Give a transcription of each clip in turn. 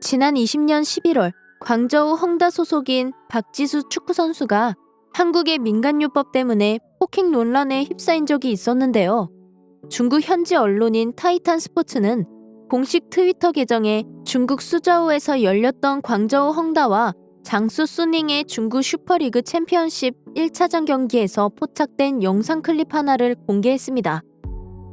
지난 20년 11월 광저우 헝다 소속인 박지수 축구 선수가 한국의 민간요법 때문에 폭행 논란에 휩싸인 적이 있었는데요. 중국 현지 언론인 타이탄 스포츠는 공식 트위터 계정에 중국 수저우에서 열렸던 광저우 헝다와 장수 수닝의 중국 슈퍼리그 챔피언십 1차전 경기에서 포착된 영상 클립 하나를 공개했습니다.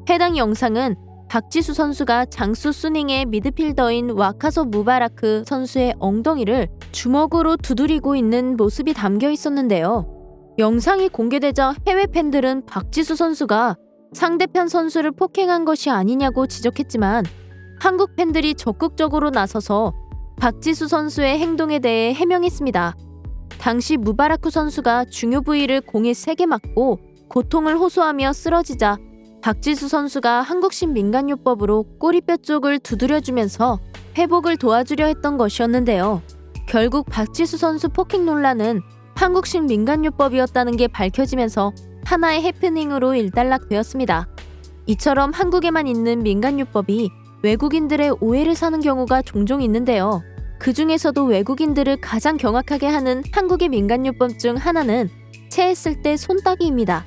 해당 영상은 박지수 선수가 장수 수닝의 미드필더인 와카소 무바라크 선수의 엉덩이를 주먹으로 두드리고 있는 모습이 담겨 있었는데요. 영상이 공개되자 해외 팬들은 박지수 선수가 상대편 선수를 폭행한 것이 아니냐고 지적했지만 한국 팬들이 적극적으로 나서서 박지수 선수의 행동에 대해 해명했습니다. 당시 무바라크 선수가 중요 부위를 공에 세게 맞고 고통을 호소하며 쓰러지자 박지수 선수가 한국식 민간요법으로 꼬리뼈 쪽을 두드려주면서 회복을 도와주려 했던 것이었는데요. 결국 박지수 선수 폭행 논란은 한국식 민간요법이었다는 게 밝혀지면서 하나의 해프닝으로 일단락되었습니다. 이처럼 한국에만 있는 민간요법이 외국인들의 오해를 사는 경우가 종종 있는데요. 그 중에서도 외국인들을 가장 경악하게 하는 한국의 민간요법 중 하나는 체했을 때 손따기입니다.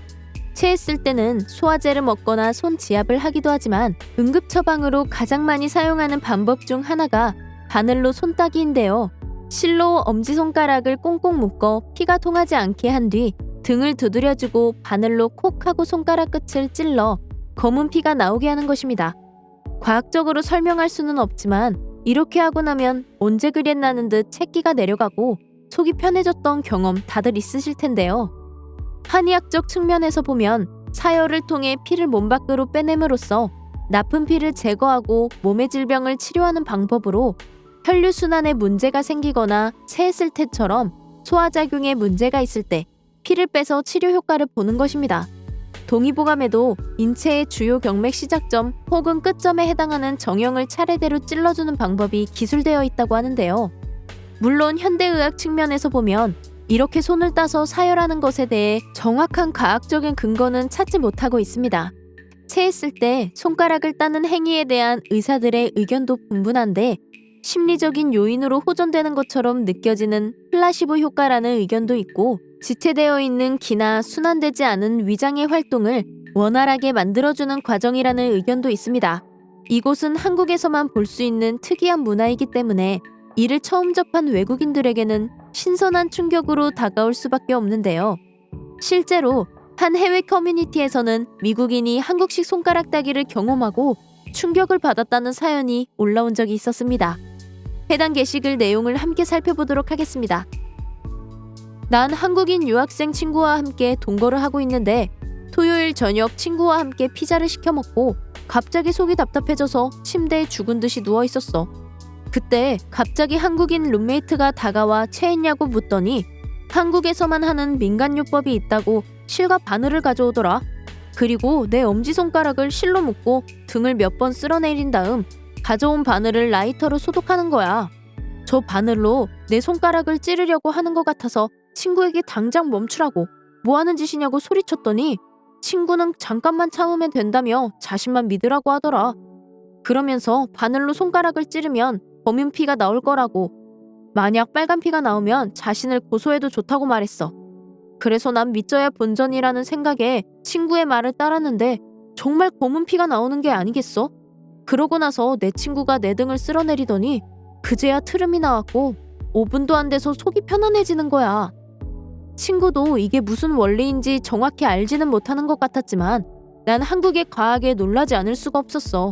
체했을 때는 소화제를 먹거나 손 지압을 하기도 하지만 응급 처방으로 가장 많이 사용하는 방법 중 하나가 바늘로 손따기인데요. 실로 엄지손가락을 꽁꽁 묶어 피가 통하지 않게 한 뒤 등을 두드려주고 바늘로 콕 하고 손가락 끝을 찔러 검은 피가 나오게 하는 것입니다. 과학적으로 설명할 수는 없지만 이렇게 하고 나면 언제 그랬나는 듯 채기가 내려가고 속이 편해졌던 경험 다들 있으실 텐데요. 한의학적 측면에서 보면 사열을 통해 피를 몸 밖으로 빼냄으로써 나쁜 피를 제거하고 몸의 질병을 치료하는 방법으로 혈류순환에 문제가 생기거나 체했을 때처럼 소화작용에 문제가 있을 때 피를 빼서 치료 효과를 보는 것입니다. 동의보감에도 인체의 주요 경맥 시작점 혹은 끝점에 해당하는 정형을 차례대로 찔러주는 방법이 기술되어 있다고 하는데요. 물론 현대의학 측면에서 보면 이렇게 손을 따서 사열하는 것에 대해 정확한 과학적인 근거는 찾지 못하고 있습니다. 체했을 때 손가락을 따는 행위에 대한 의사들의 의견도 분분한데 심리적인 요인으로 호전되는 것처럼 느껴지는 플라시보 효과라는 의견도 있고 지체되어 있는 기나 순환되지 않은 위장의 활동을 원활하게 만들어주는 과정이라는 의견도 있습니다. 이곳은 한국에서만 볼 수 있는 특이한 문화이기 때문에 이를 처음 접한 외국인들에게는 신선한 충격으로 다가올 수밖에 없는데요. 실제로 한 해외 커뮤니티에서는 미국인이 한국식 손가락 따기를 경험하고 충격을 받았다는 사연이 올라온 적이 있었습니다. 해당 게시글 내용을 함께 살펴보도록 하겠습니다. 난 한국인 유학생 친구와 함께 동거를 하고 있는데 토요일 저녁 친구와 함께 피자를 시켜 먹고 갑자기 속이 답답해져서 침대에 죽은 듯이 누워 있었어. 그때 갑자기 한국인 룸메이트가 다가와 체했냐고 묻더니 한국에서만 하는 민간요법이 있다고 실과 바늘을 가져오더라. 그리고 내 엄지손가락을 실로 묶고 등을 몇 번 쓸어내린 다음 가져온 바늘을 라이터로 소독하는 거야. 저 바늘로 내 손가락을 찌르려고 하는 것 같아서 친구에게 당장 멈추라고 뭐 하는 짓이냐고 소리쳤더니 친구는 잠깐만 참으면 된다며 자신만 믿으라고 하더라. 그러면서 바늘로 손가락을 찌르면 검은 피가 나올 거라고 만약 빨간 피가 나오면 자신을 고소해도 좋다고 말했어. 그래서 난 믿져야 본전이라는 생각에 친구의 말을 따랐는데 정말 검은 피가 나오는 게 아니겠어? 그러고 나서 내 친구가 내 등을 쓸어내리더니 그제야 트름이 나왔고 5분도 안 돼서 속이 편안해지는 거야. 친구도 이게 무슨 원리인지 정확히 알지는 못하는 것 같았지만 난 한국의 과학에 놀라지 않을 수가 없었어.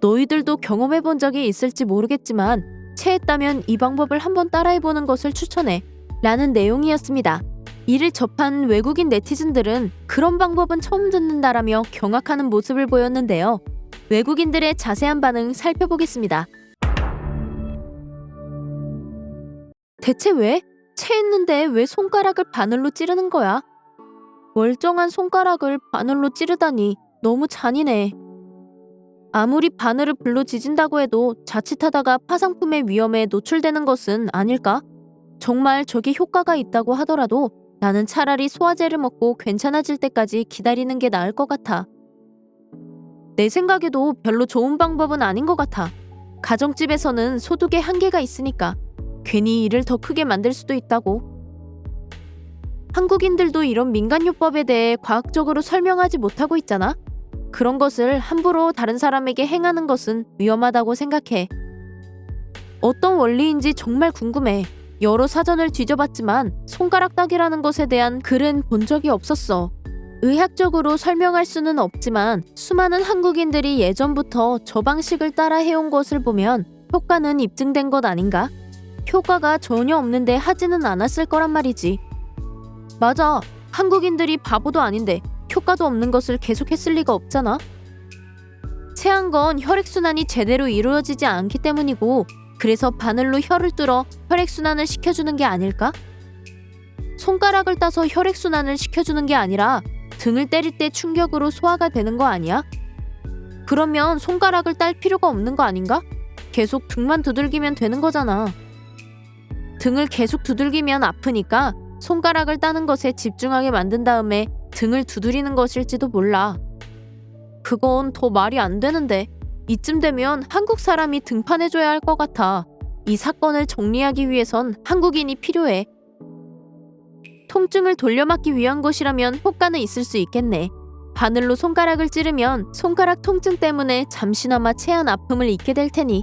너희들도 경험해 본 적이 있을지 모르겠지만 체했다면 이 방법을 한번 따라해 보는 것을 추천해. 라는 내용이었습니다. 이를 접한 외국인 네티즌들은 그런 방법은 처음 듣는다라며 경악하는 모습을 보였는데요. 외국인들의 자세한 반응 살펴보겠습니다. 대체 왜? 체했는데 왜 손가락을 바늘로 찌르는 거야? 멀쩡한 손가락을 바늘로 찌르다니 너무 잔인해. 아무리 바늘을 불로 지진다고 해도 자칫하다가 파상품의 위험에 노출되는 것은 아닐까? 정말 저게 효과가 있다고 하더라도 나는 차라리 소화제를 먹고 괜찮아질 때까지 기다리는 게 나을 것 같아. 내 생각에도 별로 좋은 방법은 아닌 것 같아. 가정집에서는 소득의 한계가 있으니까 괜히 일을 더 크게 만들 수도 있다고. 한국인들도 이런 민간요법에 대해 과학적으로 설명하지 못하고 있잖아. 그런 것을 함부로 다른 사람에게 행하는 것은 위험하다고 생각해. 어떤 원리인지 정말 궁금해. 여러 사전을 뒤져봤지만 손가락 따기라는 것에 대한 글은 본 적이 없었어. 의학적으로 설명할 수는 없지만 수많은 한국인들이 예전부터 저 방식을 따라 해온 것을 보면 효과는 입증된 것 아닌가? 효과가 전혀 없는데 하지는 않았을 거란 말이지. 맞아. 한국인들이 바보도 아닌데 효과도 없는 것을 계속했을 리가 없잖아. 체한 건 혈액순환이 제대로 이루어지지 않기 때문이고 그래서 바늘로 혀를 뚫어 혈액순환을 시켜주는 게 아닐까? 손가락을 따서 혈액순환을 시켜주는 게 아니라 등을 때릴 때 충격으로 소화가 되는 거 아니야? 그러면 손가락을 딸 필요가 없는 거 아닌가? 계속 등만 두들기면 되는 거잖아. 등을 계속 두들기면 아프니까 손가락을 따는 것에 집중하게 만든 다음에 등을 두드리는 것일지도 몰라. 그건 더 말이 안 되는데 이쯤 되면 한국 사람이 등판해줘야 할 것 같아. 이 사건을 정리하기 위해선 한국인이 필요해. 통증을 돌려막기 위한 것이라면 효과는 있을 수 있겠네. 바늘로 손가락을 찌르면 손가락 통증 때문에 잠시나마 체한 아픔을 잊게 될 테니.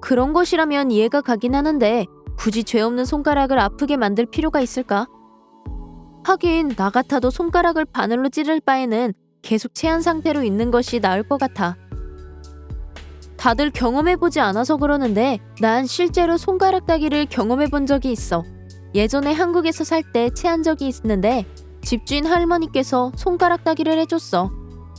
그런 것이라면 이해가 가긴 하는데 굳이 죄 없는 손가락을 아프게 만들 필요가 있을까? 하긴 나 같아도 손가락을 바늘로 찌를 바에는 계속 체한 상태로 있는 것이 나을 것 같아. 다들 경험해보지 않아서 그러는데 난 실제로 손가락 따기를 경험해본 적이 있어. 예전에 한국에서 살 때 체한 적이 있는데 집주인 할머니께서 손가락 따기를 해줬어.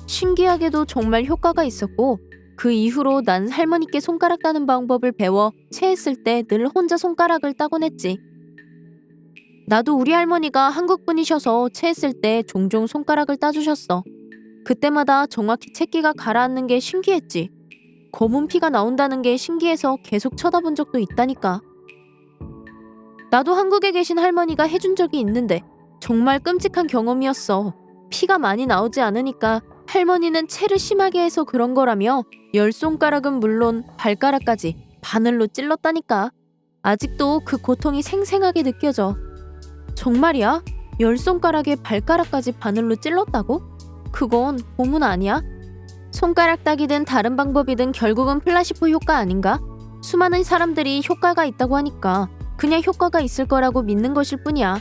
신기하게도 정말 효과가 있었고 그 이후로 난 할머니께 손가락 따는 방법을 배워 체했을 때 늘 혼자 손가락을 따곤 했지. 나도 우리 할머니가 한국 분이셔서 체했을 때 종종 손가락을 따주셨어. 그때마다 정확히 채기가 가라앉는 게 신기했지. 검은 피가 나온다는 게 신기해서 계속 쳐다본 적도 있다니까. 나도 한국에 계신 할머니가 해준 적이 있는데 정말 끔찍한 경험이었어. 피가 많이 나오지 않으니까 할머니는 체를 심하게 해서 그런 거라며 열 손가락은 물론 발가락까지 바늘로 찔렀다니까. 아직도 그 고통이 생생하게 느껴져. 정말이야? 열 손가락에 발가락까지 바늘로 찔렀다고? 그건 고문 아니야? 손가락 따기든 다른 방법이든 결국은 플라시포 효과 아닌가? 수많은 사람들이 효과가 있다고 하니까 그냥 효과가 있을 거라고 믿는 것일 뿐이야.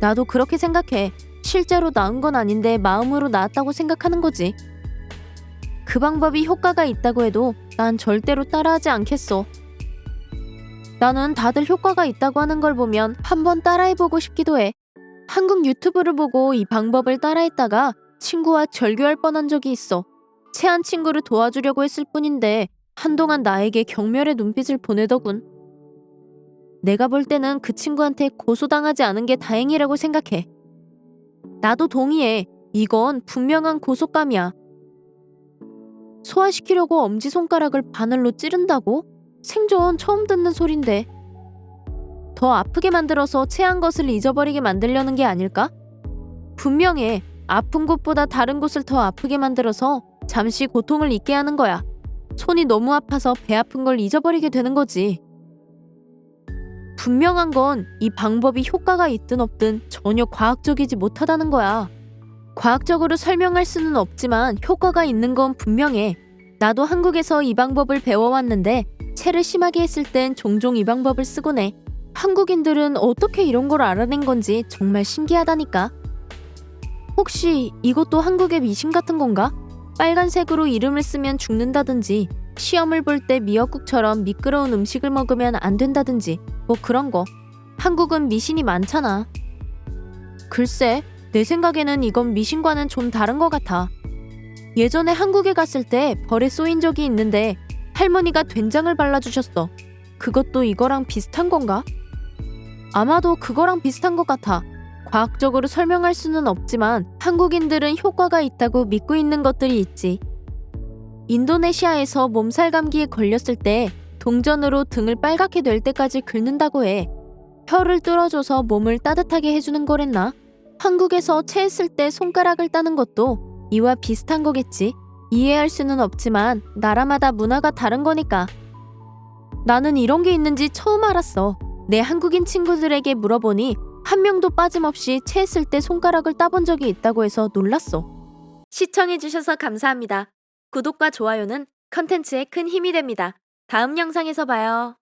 나도 그렇게 생각해. 실제로 나은 건 아닌데 마음으로 나았다고 생각하는 거지. 그 방법이 효과가 있다고 해도 난 절대로 따라하지 않겠어. 나는 다들 효과가 있다고 하는 걸 보면 한번 따라해보고 싶기도 해. 한국 유튜브를 보고 이 방법을 따라했다가 친구와 절교할 뻔한 적이 있어. 체한 친구를 도와주려고 했을 뿐인데 한동안 나에게 경멸의 눈빛을 보내더군. 내가 볼 때는 그 친구한테 고소당하지 않은 게 다행이라고 생각해. 나도 동의해. 이건 분명한 고속감이야. 소화시키려고 엄지손가락을 바늘로 찌른다고? 생전 처음 듣는 소린데. 더 아프게 만들어서 체한 것을 잊어버리게 만들려는 게 아닐까? 분명해. 아픈 곳보다 다른 곳을 더 아프게 만들어서 잠시 고통을 잊게 하는 거야. 손이 너무 아파서 배 아픈 걸 잊어버리게 되는 거지. 분명한 건 이 방법이 효과가 있든 없든 전혀 과학적이지 못하다는 거야. 과학적으로 설명할 수는 없지만 효과가 있는 건 분명해. 나도 한국에서 이 방법을 배워왔는데 체를 심하게 했을 땐 종종 이 방법을 쓰곤 해. 한국인들은 어떻게 이런 걸 알아낸 건지 정말 신기하다니까. 혹시 이것도 한국의 미신 같은 건가? 빨간색으로 이름을 쓰면 죽는다든지 시험을 볼 때 미역국처럼 미끄러운 음식을 먹으면 안 된다든지 뭐 그런 거. 한국은 미신이 많잖아. 글쎄, 내 생각에는 이건 미신과는 좀 다른 것 같아. 예전에 한국에 갔을 때 벌에 쏘인 적이 있는데 할머니가 된장을 발라주셨어. 그것도 이거랑 비슷한 건가? 아마도 그거랑 비슷한 것 같아. 과학적으로 설명할 수는 없지만 한국인들은 효과가 있다고 믿고 있는 것들이 있지. 인도네시아에서 몸살 감기에 걸렸을 때 동전으로 등을 빨갛게 될 때까지 긁는다고 해. 혀를 뚫어줘서 몸을 따뜻하게 해주는 거랬나? 한국에서 체했을 때 손가락을 따는 것도 이와 비슷한 거겠지. 이해할 수는 없지만 나라마다 문화가 다른 거니까. 나는 이런 게 있는지 처음 알았어. 내 한국인 친구들에게 물어보니 한 명도 빠짐없이 체했을 때 손가락을 따본 적이 있다고 해서 놀랐어. 시청해주셔서 감사합니다. 구독과 좋아요는 컨텐츠에 큰 힘이 됩니다. 다음 영상에서 봐요.